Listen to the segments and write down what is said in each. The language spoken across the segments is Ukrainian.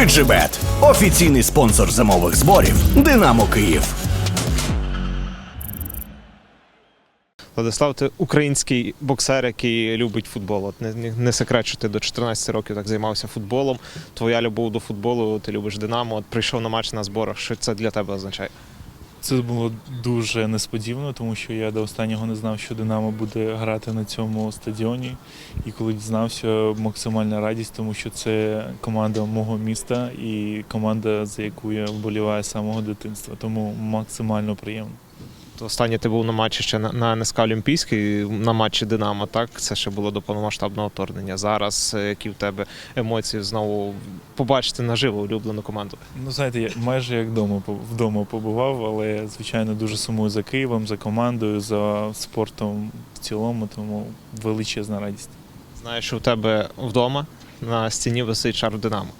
GGBet – офіційний спонсор зимових зборів Динамо Київ. Владислав, ти український боксер, який любить футбол. От не, не, секрет, що ти до 14 років так займався футболом. Твоя любов до футболу, ти любиш Динамо. От прийшов на матч на зборах. Що це для тебе означає? Це було дуже несподівано, тому що я до останнього не знав, що Динамо буде грати на цьому стадіоні. І коли дізнався, максимальна радість, тому що це команда мого міста і команда, за яку я вболіваю з самого дитинства. Тому максимально приємно. Останнє ти був на матчі ще на, на НСК Олімпійський, на матчі Динамо, так? Це ще було до повномасштабного вторгнення. Зараз е, які в тебе емоції знову побачити наживо улюблену команду? Ну, знаєте, я майже як вдома, вдома побував, але звичайно дуже сумую за Києвом, за командою, за спортом в цілому, тому величезна радість. Знаєш, що в тебе вдома на стіні висить шарф Динамо.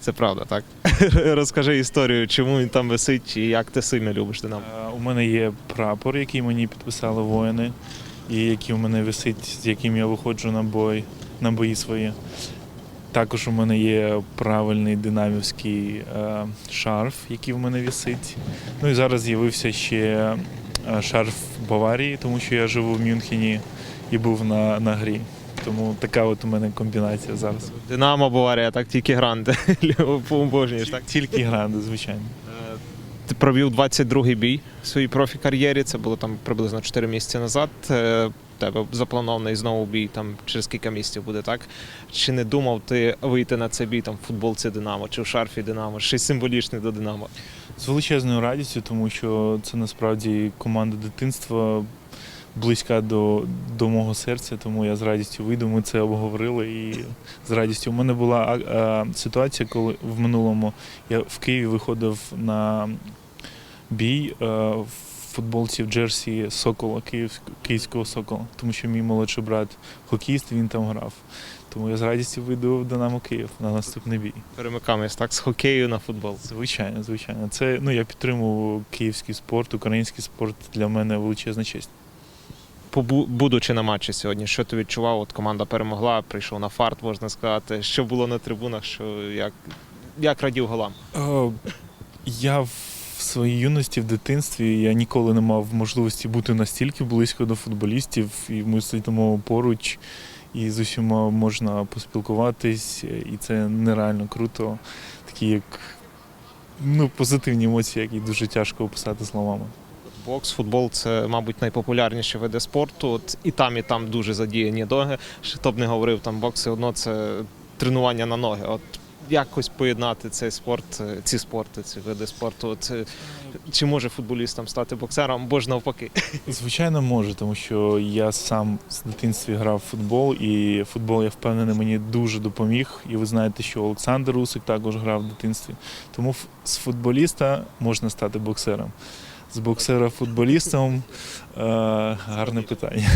Це правда, так? Розкажи історію, чому він там висить і як ти сильно любиш Динамо. Е, У мене є прапор, який мені підписали воїни, і який у мене висить, з яким я виходжу на бой, на бої свої. Також у мене є правильний динамівський е, шарф, який в мене висить. Ну і зараз з'явився ще е, шарф Баварії, тому що я живу в Мюнхені і був на, на грі. Тому така от у мене комбінація зараз. Динамо Баварія, так тільки гранди. Обожнюєш, так? Тільки гранди, звичайно. Е, Ти провів 22-й бій в своїй профі-кар'єрі. Це було там приблизно 4 місяці назад. Е, Тебе запланований знову бій там через кілька місяців буде так. Чи не думав ти вийти на цей бій там в футболці Динамо чи в шарфі Динамо? Щось символічне до Динамо. З величезною радістю, тому що це насправді команда дитинства близька до, до мого серця, тому я з радістю вийду. Ми це обговорили і з радістю. У мене була а, а, ситуація, коли в минулому я в Києві виходив на бій а, в футболці в Джерсі Сокола, Київ, Київського Сокола, тому що мій молодший брат хокеїст, він там грав. Тому я з радістю вийду в Динамо Київ на наступний бій. Перемикаємось так з хокею на футбол. Звичайно, звичайно. Це ну я підтримую київський спорт, український спорт для мене величезна честь. Будучи на матчі сьогодні, що ти відчував? От команда перемогла, прийшов на фарт, можна сказати. Що було на трибунах? Що як, як радів голам? Е, Я в своїй юності, в дитинстві, я ніколи не мав можливості бути настільки близько до футболістів, і ми сидимо поруч, і з усіма можна поспілкуватись, і це нереально круто. Такі як ну, позитивні емоції, які дуже тяжко описати словами. Бокс, футбол це, мабуть, найпопулярніші види спорту. От і там, і там дуже задіяні ноги. Хто б не говорив, там бокс все одно це тренування на ноги. От якось поєднати цей спорт, е, ці спорти, ці види спорту. От, е, чи може футболістом стати боксером, або ж навпаки. Звичайно, може, тому що я сам з дитинства грав в футбол, і футбол, я впевнений, мені дуже допоміг. І ви знаєте, що Олександр Усик також грав в дитинстві. Тому з футболіста можна стати боксером. З боксера футболістом е, гарне питання.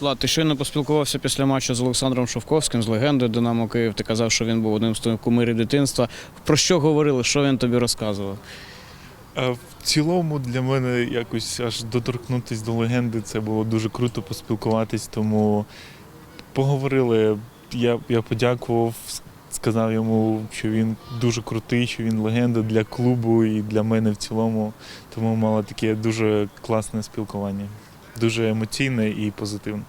Влад, ти щойно поспілкувався після матчу з Олександром Шовковським, з легендою Динамо Київ. Ти казав, що він був одним з твоїх кумирів дитинства. Про що говорили? Що він тобі розказував? В цілому для мене якось аж доторкнутися до легенди це було дуже круто поспілкуватись, тому поговорили. Я, я подякував, сказав йому, що він дуже крутий, що він легенда для клубу і для мене в цілому. Тому мала таке дуже класне спілкування. Дуже емоційне і позитивне.